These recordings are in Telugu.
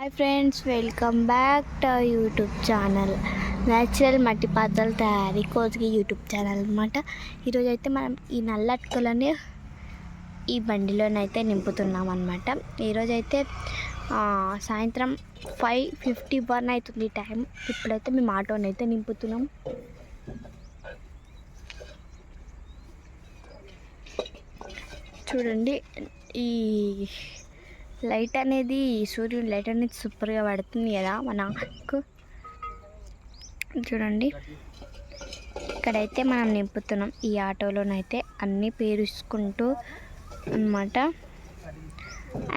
Hi friends welcome back to YouTube channel natural మట్టి పాత్రల తయారీ కోజ్కి యూట్యూబ్ ఛానల్ అనమాట ఈరోజు అయితే మనం ఈ నల్ల అటుకులని ఈ బండిలోనైతే నింపుతున్నాం అనమాట ఈరోజైతే సాయంత్రం ఫైవ్ ఫిఫ్టీ వన్ అవుతుంది టైం ఇప్పుడైతే మేము ఆటోనైతే నింపుతున్నాం. చూడండి ఈ లైట్ అనేది సూర్యుడు లైట్ అనేది సూపర్గా పడుతుంది కదా మనకు చూడండి. ఇక్కడైతే మనం నింపుతున్నాం. ఈ ఆటోలోనైతే అన్నీ పేరుచుకుంటూ అన్నమాట.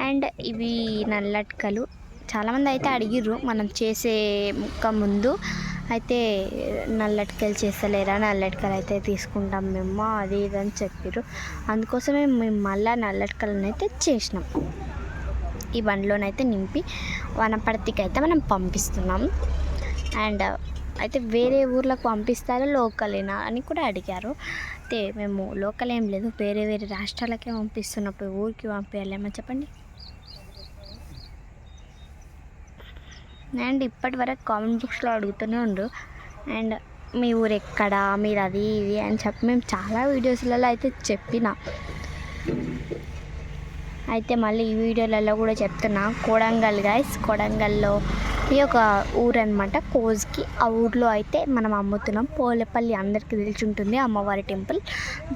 అండ్ ఇవి నల్లట్కలు. చాలామంది అయితే అడిగిర్రు మనం చేసే ముక్క ముందు. అయితే నల్లటికలు చేస్తలేరా? నల్లటికలు అయితే తీసుకుంటాం మేము అది ఇది అని చెప్పారు అందుకోసమే మేము మళ్ళీ నల్లటికలను అయితే చేసినాం. ఈ బండిలోనైతే నింపి వనపర్తికి అయితే మనం పంపిస్తున్నాం. అండ్ అయితే వేరే ఊర్లకు పంపిస్తారా లోకలేనా అని కూడా అడిగారు. అయితే మేము లోకల్ ఏం లేదు వేరే వేరే రాష్ట్రాలకే పంపిస్తున్నప్పుడు ఊరికి పంపించాలేమో చెప్పండి? అండ్ ఇప్పటి వరకు కామెంట్ బాక్స్లో అడుగుతూనే ఉండు. అండ్ మీ ఊరు ఎక్కడ మీరు అది ఇది అని చెప్పి మేము చాలా వీడియోస్లలో అయితే చెప్పిన. అయితే మళ్ళీ ఈ వీడియోలలో కూడా చెప్తున్నా. కొడంగల్ గైస్ కొడంగల్లో ఈ ఒక ఊరు అనమాట కోజ్కి ఆ ఊర్లో అయితే మనం అమ్ముతున్నాం. పోలేపల్లి అందరికీ తెలిసి ఉంటుంది అమ్మవారి టెంపుల్.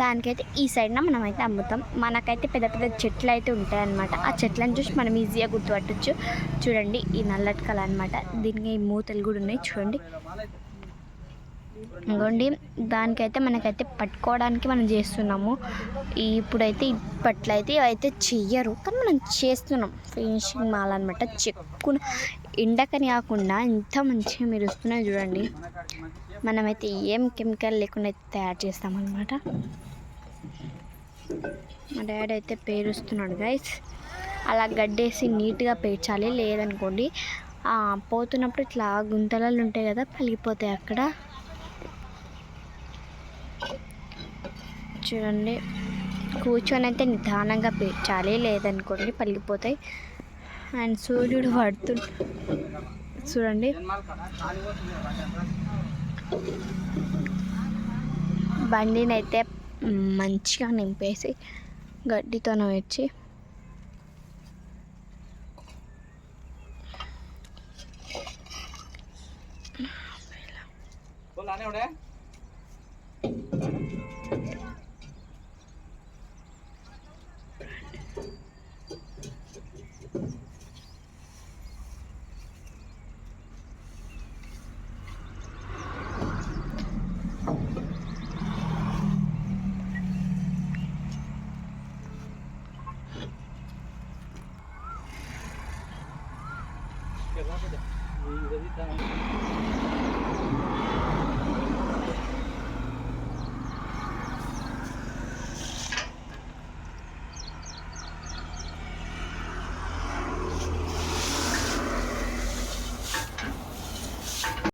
దానికైతే ఈ సైడ్న మనం అయితే అమ్ముతాం. మనకైతే పెద్ద పెద్ద చెట్లు అయితే ఉంటాయన్నమాట. ఆ చెట్లను చూసి మనం ఈజీగా గుర్తుపట్టచ్చు. చూడండి ఈ నల్లటికలు అనమాట దీనికి ఈ మూతలు కూడా ఉన్నాయి. చూడండి. ఇంకోండి దానికైతే మనకైతే పట్టుకోవడానికి మనం చేస్తున్నాము. ఇప్పుడైతే ఇప్పట్లయితే అయితే చెయ్యరు కానీ మనం చేస్తున్నాం. ఫినిషింగ్ మాల్ అనమాట చెక్కున ఎండకని కాకుండా ఎంత మంచిగా మీరు వస్తున్నాయి చూడండి. మనమైతే ఏం కెమికల్ లేకుండా అయితే తయారు చేస్తామన్నమాట. మా డాడీ అయితే పేరుస్తున్నాడు గైస్ అలా గడ్డేసి నీట్గా పేర్చాలి లేదనుకోండి ఆ, పోతున్నప్పుడు ఇట్లా గుంతలలో ఉంటాయి కదా పలిగిపోతాయి అక్కడ. చూడండి కూర్చొని అయితే నిదానంగా పేర్చాలి లేదనుకోండి పలిగిపోతాయి అండ్ సూర్యుడు పడుతు చూడండి బండిని అయితే మంచిగా నింపేసి గడ్డితో వచ్చి बोला नाही एवढ्या казати, де.